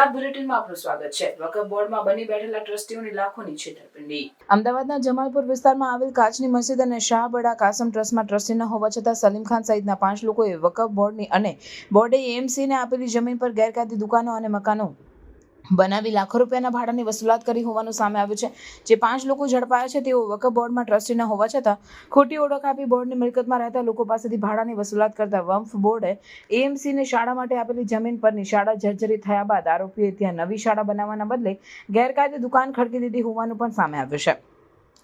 Star બુલેટિનમાં Jamalpur વિસ્તારમાં આવેલ કાચની મસ્જિદ અને શાહબડા કાસમ ટ્રસ્ટમાં ટ્રસ્ટી ન હોવા છતાં સલીમ ખાન સહિતના પાંચ લોકોએ વકફ બોર્ડની અને બોર્ડે એએમસીને આપેલી જમીન પર ગેરકાયદે દુકાનો અને મકાનો બનાવી લાખો રૂપિયાના ભાડાની વસૂલાત કરી હોવાનું સામે આવ્યું છે. જે પાંચ લોકો ઝડપાયા છે, તેઓ વકફ બોર્ડમાં ટ્રસ્ટી ન હોવા છતાં ખોટી ઓળખ આપી બોર્ડની મિલકતમાં રહેતા લોકો પાસેથી ભાડાની વસૂલાત કરતા વંફ બોર્ડે એએમસીને શાળા માટે આપેલી જમીન પરની શાળા જર્જરી થયા બાદ આરોપીએ ત્યાં નવી શાળા બનાવવાના બદલે ગેરકાયદે દુકાન ખડકી દીધી હોવાનું પણ સામે આવ્યું છે.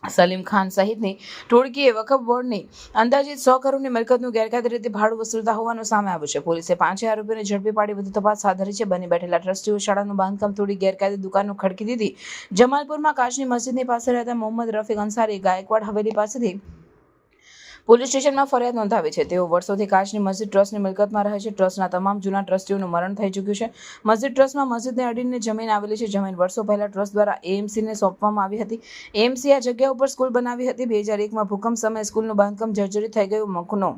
સલીમ ખાન સહિતની ટોળકીએ વકફ બોર્ડની અંદાજિત સો કરોડની મિલકતનું ગેરકાયદે રીતે ભાડું વસૂલતા હોવાનું સામે આવ્યું છે. પોલીસે પાંચે આરોપીઓને ઝડપી પાડી વધુ તપાસ હાથ ધરી છે. બની બેઠેલા ટ્રસ્ટીઓ શાળાનું બાંધકામ તોડી ગેરકાયદે દુકાનો ખડકી દીધી. જમાલપુરમાં કાચની મસ્જિદની પાસે રહેતા મોહમ્મદ રફીક અંસારી, ગાયકવાડ હવેલી પાસેથી પોલીસ સ્ટેશનમાં ફરિયાદ નોંધાવી છે. તેઓ વર્ષોથી કાચની મસ્જિદ ટ્રસ્ટની મિલકતમાં રહે છે. ટ્રસ્ટના તમામ જૂના ટ્રસ્ટીઓનું મરણ થઈ ચૂક્યું છે. મસ્જિદ ટ્રસ્ટમાં મસ્જિદને અડીને જમીન આવેલી છે. જમીન વર્ષો પહેલા ટ્રસ્ટ દ્વારા એએમસીને સોંપવામાં આવી હતી. એએમસી આ જગ્યા ઉપર સ્કૂલ બનાવી હતી. બે હજાર એકમાં ભૂકંપ સમયે સ્કૂલનું બાંધકામ જર્જરિત થઈ ગયું. મકનો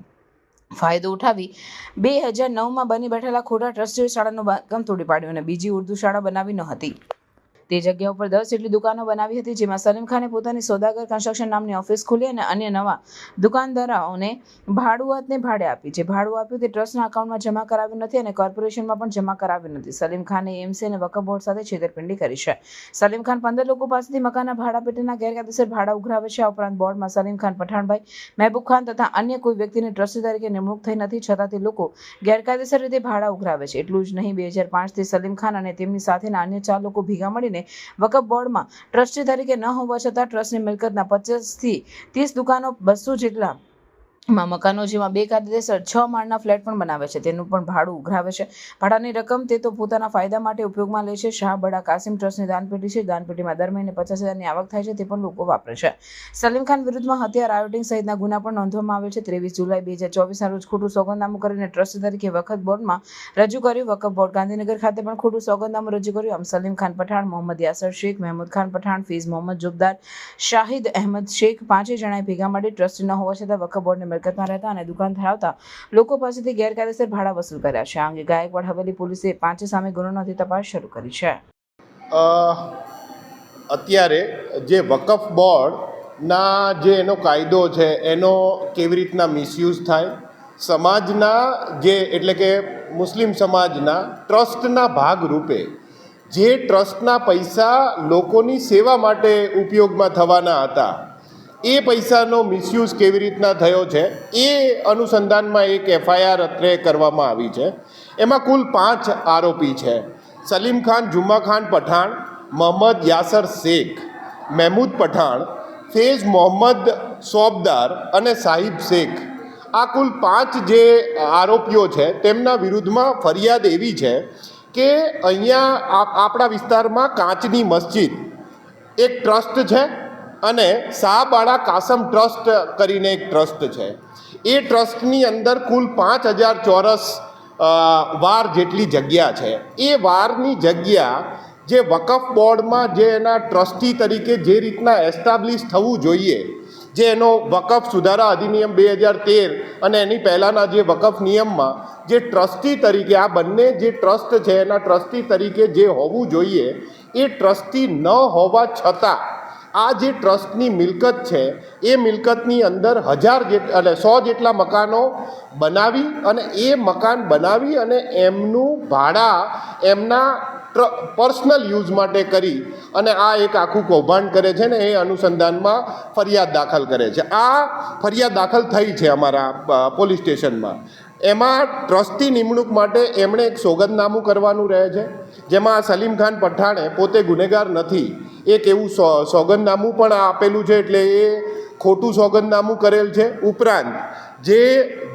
ફાયદો ઉઠાવી બે હજાર નવમાં બની બેઠેલા ખોટા ટ્રસ્ટીઓ શાળાનું બાંધકામ તોડી પાડ્યું અને બીજી ઉર્દુ શાળા બનાવી ન હતી. તે જગ્યા ઉપર દસ જેટલી દુકાનો બનાવી હતી જેમાં સલીમ ખાને પોતાની સોદાગર કન્સ્ટ્રક્શન નામની ઓફિસ ખોલી અને અન્ય નવા દુકાનદારોને ભાડુઆતને ભાડે આપી. જે ભાડું આપ્યું તે ટ્રસ્ટના અકાઉન્ટમાં જમા કરાવ્યું નથી અને કોર્પોરેશનમાં પણ જમા કરાવ્યું નથી. સલીમ ખાને એમસી અને વકફ બોર્ડ સાથે છેતરપિંડી કરી છે. સલીમ ખાન પંદર લોકો પાસેથી મકાનના ભાડા પેટીના ગેરકાયદેસર ભાડા ઉઘરાવે છે. આ ઉપરાંત બોર્ડમાં સલીમ ખાન પઠાણભાઈ, મહેબૂબ ખાન તથા અન્ય કોઈ વ્યક્તિની ટ્રસ્ટી તરીકે નિમણૂક થઈ નથી. છતાં તે લોકો ગેરકાયદેસર રીતે ભાડા ઉઘરાવે છે. એટલું જ નહીં, બે હજાર પાંચથી સલીમ ખાન અને તેમની સાથેના અન્ય ચાર લોકો ભેગા મળીને વકફ બોર્ડમાં ટ્રસ્ટી તરીકે ન હોવા છતાં ટ્રસ્ટની મિલકતના પચાસથી ત્રીસ દુકાનો બસો જેટલા માં મકાનો જેમાં બે કાયદેસર છ માળના ફ્લેટ પણ બનાવે છે. તેનું પણ ભાડું ઉઘરાવે છે. ભાડાની રકમ તે તો પોતાના ફાયદા માટે ઉપયોગમાં લે છે. શાહ બડા કાસિમ ટ્રસ્ટની દાનપેટી છે. દાનપેટીમાં દર મહિને પચાસ હજારની આવક થાય છે. તે પણ લોકો વાપરે છે. સલીમ ખાન વિરુદ્ધમાં હત્યા રાયોટિંગ સહિતના ગુના પણ નોંધવામાં આવે છે. ત્રેવીસ જુલાઈ બે હજાર ચોવીસના રોજ ખોટું સોગંદનામું કરીને ટ્રસ્ટ તરીકે વખત બોર્ડમાં રજૂ કર્યું. વકફ બોર્ડ ગાંધીનગર ખાતે પણ ખોટું સોગંદનામું રજૂ કર્યું. આમ સલીમ ખાન પઠાણ, મોહમ્મદ યાસર શેખ, મહેમૂદ ખાન પઠાણ, ફીઝ મોહમ્મદ જોબદાર શાહિદ અહેમદ શેખ પાંચેય જણાએ ભેગા મળી ટ્રસ્ટી ન હોવા છતાં વકફ બોર્ડની મિલકતમાં રહેતા અને દુકાન ધરાવતા લોકો પાસેથી ગેરકાયદેસર ભાડા વસૂલ કર્યા છે. આ અંગે ગાયકવાડ હવેલી પોલીસે પાંચે સામે ગુનો નોંધી તપાસ શરૂ કરી છે. અત્યારે જે વકફ બોર્ડના જે એનો કાયદો છે, એનો કેવી રીતના મિસયુઝ થાય? સમાજના જે, એટલે કે મુસ્લિમ સમાજના ટ્રસ્ટના ભાગરૂપે જે ટ્રસ્ટના પૈસા લોકોની સેવા માટે ઉપયોગમાં થવાના હતા એ પૈસાનો મિસયુઝ કેવી રીતના થયો છે, એ અનુસંધાનમાં એક એફઆઈઆર અત્રે કરવામાં આવી છે. એમાં કુલ પાંચ આરોપી છે. સલીમ ખાન, જુમ્મા ખાન પઠાણ, મોહમ્મદ યાસર શેખ, મહેમૂદ પઠાણ, ફેઝ મોહમ્મદ સોબદાર અને સાહિબ શેખ. આ કુલ પાંચ જે આરોપીઓ છે, તેમના વિરુદ્ધમાં ફરિયાદ એવી છે કે અહીંયા આપણા વિસ્તારમાં કાચની મસ્જિદ એક ટ્રસ્ટ છે અને શાહબાળા કાસમ ટ્રસ્ટ કરીને એક ટ્રસ્ટ છે. એ ટ્રસ્ટની અંદર કુલ પાંચ હજાર ચોરસ વાર જેટલી જગ્યા છે. એ વારની જગ્યા જે વકફ બોર્ડમાં જે એના ટ્રસ્ટી તરીકે જે રીતના એસ્ટાબ્લિશ થવું જોઈએ, જે એનો વકફ સુધારા અધિનિયમ બે હજાર તેર અને એની પહેલાંના જે વકફ નિયમમાં જે ટ્રસ્ટી તરીકે, આ બંને જે ટ્રસ્ટ છે એના ટ્રસ્ટી તરીકે જે હોવું જોઈએ, એ ટ્રસ્ટી ન હોવા છતાં આ જે ટ્રસ્ટની મિલકત છે, એ મિલકતની અંદર હજાર જેટ, એટલે સો જેટલા મકાનો બનાવી અને એ મકાન બનાવી અને એમનું ભાડા એમના પર્સનલ યુઝ માટે કરી અને આ એક આખું કૌભાંડ કરે છે ને એ અનુસંધાનમાં ફરિયાદ દાખલ કરે છે. આ ફરિયાદ દાખલ થઈ છે અમારા પોલીસ સ્ટેશનમાં. એમાં ટ્રસ્ટી નિમણૂક માટે એમણે એક સોગંદનામું કરવાનું રહે છે, જેમાં સલીમ ખાન પઠાણે પોતે ગુનેગાર નથી. એક એવું સો સોગંદનામું પણ આપેલું છે એટલે એ ખોટું સોગંદનામું કરેલ છે. ઉપરાંત જે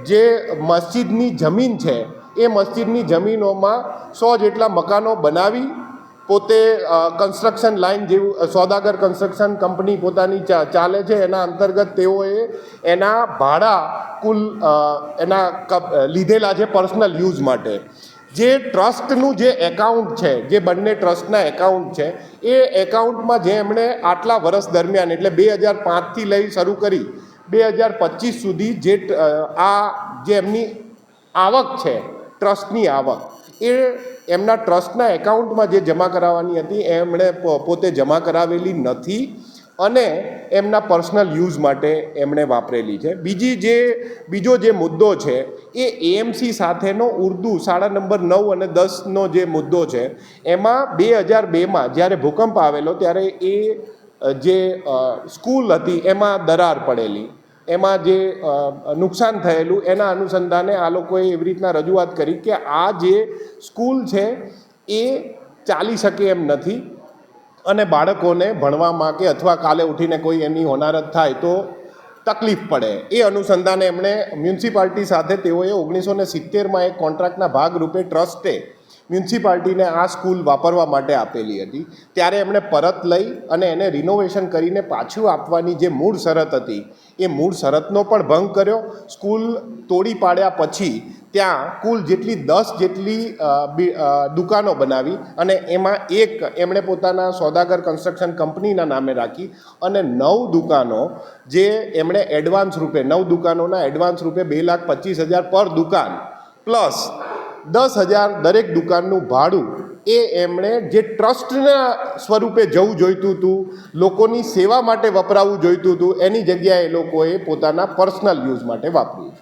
જે મસ્જિદની જમીન છે, એ મસ્જિદની જમીનોમાં સો જેટલા મકાનો બનાવી પોતે કન્સ્ટ્રક્શન લાઇન જેવું સોદાગર કન્સ્ટ્રક્શન કંપની પોતાની ચાલે છે. એના અંતર્ગત તેઓએ એના ભાડા કુલ એના લીધેલા છે પર્સનલ યુઝ માટે. જે ટ્રસ્ટનું જે એકાઉન્ટ છે, જે બંને ટ્રસ્ટના એકાઉન્ટ છે, એ એકાઉન્ટમાં જે એમણે આટલા વર્ષ દરમિયાન, એટલે બે હજાર પાંચથી લઈ શરૂ કરી, બે હજાર પચીસ સુધી જે આ જે એમની આવક છે, ટ્રસ્ટની આવક, એ એમના ટ્રસ્ટના એકાઉન્ટમાં જે જમા કરાવવાની હતી એમણે પોતે જમા કરાવેલી નથી અને એમના પર્સનલ યુઝ માટે એમણે વાપરેલી છે. બીજી જે, બીજો જે મુદ્દો છે એ એએમસી સાથેનો ઉર્દુ શાળા નંબર નવ અને દસનો જે મુદ્દો છે, એમાં બે હજાર બેમાં જ્યારે ભૂકંપ આવેલો ત્યારે એ જે સ્કૂલ હતી એમાં દરાર પડેલી. એમાં જે નુકસાન થયેલું એના અનુસંધાને આ લોકોએ એવી રીતના રજૂઆત કરી કે આ જે સ્કૂલ છે એ ચાલી શકે એમ નથી અને બાળકોને ભણવામાં કે અથવા કાલે ઉઠીને કોઈ એની હોનારત થાય તો તકલીફ પડે. એ અનુસંધાને એમણે મ્યુનિસિપાલિટી સાથે તેઓએ ઓગણીસો ને સિત્તેરમાં એક કોન્ટ્રાક્ટના ભાગરૂપે ટ્રસ્ટે મ્યુનિસિપાલિટીને આ સ્કૂલ વાપરવા માટે આપેલી હતી. ત્યારે એમણે પરત લઈ અને એને રિનોવેશન કરીને પાછું આપવાની જે મૂળ શરત હતી, એ મૂળ શરતનો પણ ભંગ કર્યો. સ્કૂલ તોડી પાડ્યા પછી ત્યાં કુલ જેટલી દસ જેટલી દુકાનો બનાવી અને એમાં એક એમણે પોતાના સોદાગર કન્સ્ટ્રક્શન કંપનીના નામે રાખી અને નવ દુકાનો જે એમણે એડવાન્સ રૂપે, નવ દુકાનોના એડવાન્સ રૂપે બે લાખ પચીસ હજાર પર દુકાન પ્લસ દસ હજાર દરેક દુકાનનું ભાડું એ એમણે જે ટ્રસ્ટના સ્વરૂપે જવું જોઈતું હતું, લોકોની સેવા માટે વપરાવું જોઈતું હતું, એની જગ્યાએ એ લોકોએ પોતાના પર્સનલ યુઝ માટે વાપર્યું.